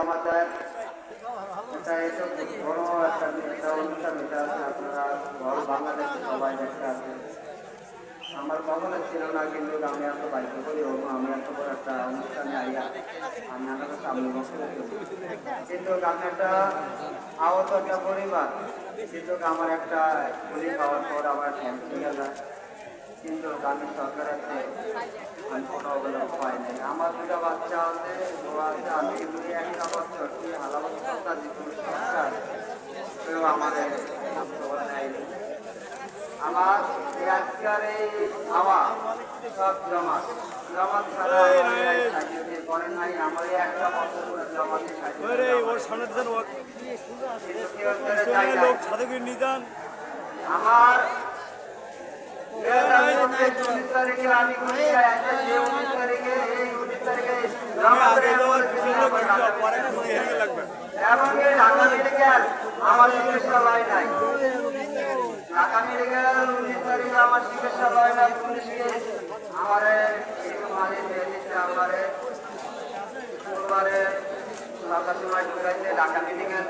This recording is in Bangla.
আমাদের এটা এটা বড় একটা একটা অনুষ্ঠান এটা আমার কখনো ছিল না কিন্তু আমি এত বাধ্য করি ও আমি এত বড় একটা অনুষ্ঠানে আইয়া আমি আপনাদের সামনে কিন্তু আমি একটা আহত একটা পরিবার কিন্তু আমার একটা গুলি খাওয়ার পর আমার কিন্তু আমি সরকারের আমি কোনো অবদান পাই নাই আমার দুটা বাচ্চা আছে ও আছে আমি দুই একটা বছর কি হালাবাদ সরকার যে কোনো সরকার কেউ আমাদের নেয়নি। আমার আজকের এই হাওয়া সব জমাত জমাত ছাড়া আমার নাই আমার একটা বছর জমাতে আমার আমি এমনকি ঢাকা মেডিকেল আমার চিকিৎসালয় নাই ঢাকা মেডিকেল উনিশ তারিখে আমার চিকিৎসালয় নাই পুলিশকে আমারে মানে দিচ্ছে আমারে শুক্রবারে ঢাকা মেডিকেল